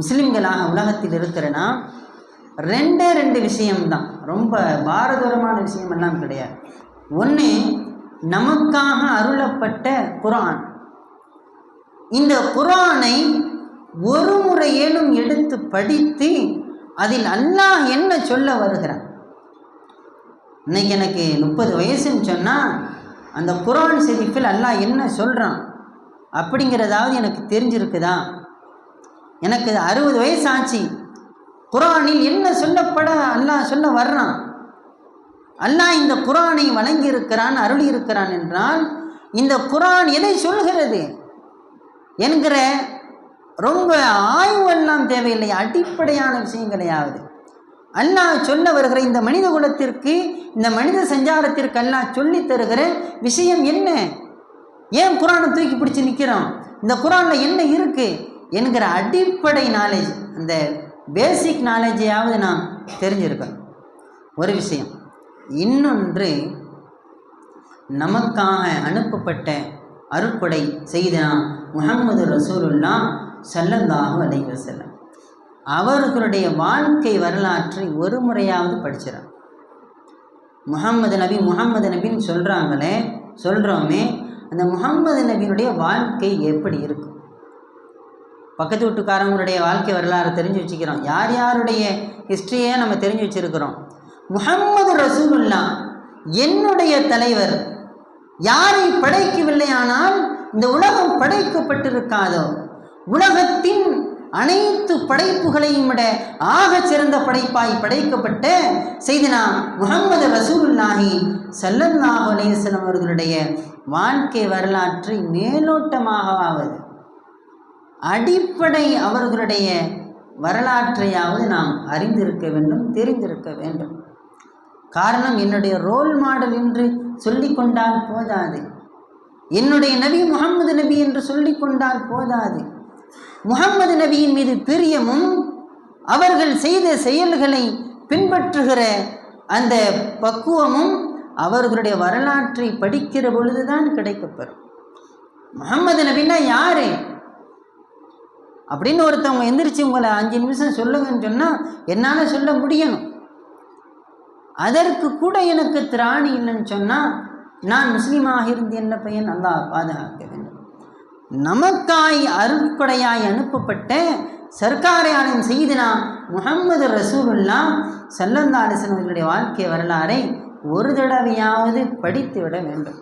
முஸ்லீம்களாக உலகத்தில் இருக்கிறேன்னா ரெண்டே ரெண்டு விஷயம்தான். ரொம்ப பாரதூரமான விஷயமெல்லாம் கிடையாது. ஒன்று நமக்காக அருளப்பட்ட குரான். இந்த குரானை ஒரு முறையேனும் எடுத்து படித்து அதில் அல்லாஹ் என்ன சொல்ல வருகிறான்? இன்னைக்கு எனக்கு முப்பது வயசுன்னு சொன்னால் அந்த குரான் ஷெரீஃபில் அல்லாஹ் என்ன சொல்கிறான் அப்படிங்கிறதாவது எனக்கு தெரிஞ்சிருக்குதா? எனக்கு அறுபது வயசு ஆச்சு குரானில் என்ன சொல்லப்பட அல்லாஹ் சொல்ல வர்றான்? அல்லாஹ் இந்த குரானை வழங்கியிருக்கிறான் இருக்கிறான் இருக்கிறான் என்றால் இந்த குரான் எதை சொல்கிறது? என்கிற ரொம்ப ஆய்வெல்லாம் தேவையில்லை அடிப்படையான விஷயங்களையாவது அல்லாஹ் சொல்ல வருகிற இந்த மனித குலத்திற்கு இந்த மனித சஞ்சாரத்திற்கு அல்லாஹ் சொல்லி தருகிற விஷயம் என்ன? ஏன் குரானை தூக்கி பிடிச்சி நிற்கிறோம் இந்த குரானில் என்ன இருக்குது என்கிற அடிப்படை நாலேஜ் அந்த பேசிக் நாலேஜையாவது நாம் தெரிஞ்சிருக்கோம் ஒரு விஷயம் இன்னொன்று நமக்காக அனுப்பப்பட்ட அருட்கொடை செய்தனா முகமது ரசூலுல்லா சல்லல்லாஹு அலைஹி செல்லம் அவர்களுடைய வாழ்க்கை வரலாற்றை ஒரு முறையாவது படிச்சிடறோம் முகம்மது நபி முகமது நபின்னு சொல்கிறாங்களே சொல்கிறோமே அந்த முகம்மது நபியினுடைய வாழ்க்கை எப்படி இருக்கும் பக்கத்து வீட்டுக்காரங்களுடைய வாழ்க்கை வரலாறு தெரிஞ்சு வச்சுக்கிறோம். யார் யாருடைய ஹிஸ்ட்ரியை நம்ம தெரிஞ்சு வச்சுருக்கிறோம்? முகம்மது ரசூலுல்லா என்னுடைய தலைவர். யாரை படைக்கவில்லையானால் இந்த உலகம் படைக்கப்பட்டிருக்காதோ உலகத்தின் அனைத்து படைப்புகளையும் விட ஆக சிறந்த படைப்பாய் படைக்கப்பட்ட செய்தினா முகமது ரசூலுல்லாஹி சல்லல்லாஹு அலையம் அவர்களுடைய வாழ்க்கை வரலாற்றை மேலோட்டமாகவாவது அடிப்படை அவர்களுடைய வரலாற்றையாவது நாம் அறிந்திருக்க வேண்டும் தெரிந்திருக்க வேண்டும். காரணம் என்னுடைய ரோல் மாடல் என்று சொல்லிக்கொண்டால் போதாது. என்னுடைய நபி முகம்மது நபி என்று சொல்லிக்கொண்டால் போதாது. முகம்மது நபியின் மீது பிரியமும் அவர்கள் செய்த செயல்களை பின்பற்றுகிற அந்த பக்குவமும் அவர்களுடைய வரலாற்றை படிக்கிற பொழுதுதான் கிடைக்கப்பெறும். முகம்மது நபின்னா யாரு? அப்படின்னு ஒருத்தவங்க எந்திரிச்சு உங்களை அஞ்சு நிமிஷம் சொல்லுங்கன்னு சொன்னால் என்னால் சொல்ல முடியணும். அதற்கு கூட எனக்கு திராணி இல்லைன்னு சொன்னால் நான் முஸ்லீமாக இருந்து என்ன பையன்? நல்லா பாதுகாக்க வேண்டும். நமக்காய் அருள்கொடையாய் அனுப்பப்பட்ட சர்க்காரையாளன் செய்தினா முகம்மது ரசூலுல்லா சல்லந்தாலிசன் அவர்களுடைய வாழ்க்கை வரலாறை ஒரு தடவையாவது படித்து விட வேண்டும்.